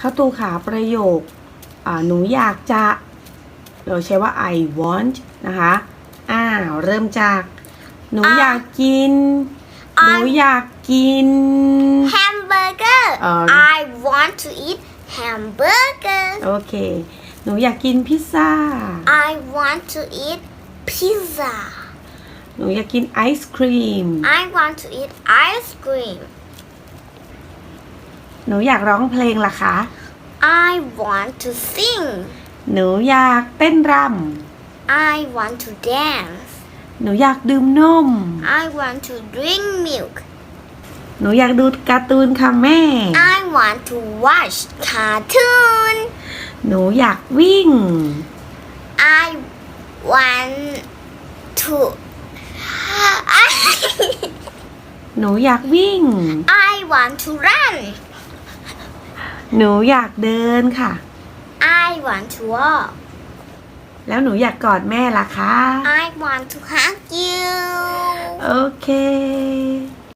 เข้าตูขาประโยคอ่าหนูอยากจะ เราใช้ว่า I want นะคะ อ้าว เริ่มจาก หนูอะอยากกิน หนู I- อยากกิน Hamburger. Um, I want to eat hamburger. โอเค หนูอยากกินพิซซ่า I want to eat pizza. หนูอยากกินไอศครีม I want to eat ice cream. หนูอยากร้องเพลงล่ะคะ I want to sing. หนูอยากเต้นร I want to dance. ำหนูอยากดื่มนม I want to drink milk. หนูอยากดูการ์ตูนค่ะแม่ I want to watch cartoon. หนูอยากวิ่ง I want to. หนูอยากวิ่ง I want to run. หนูอยากเดินค่ะ I want to walk. แล้วหนูอยากกอดแม่ล่ะคะ I want to hug you. โอเค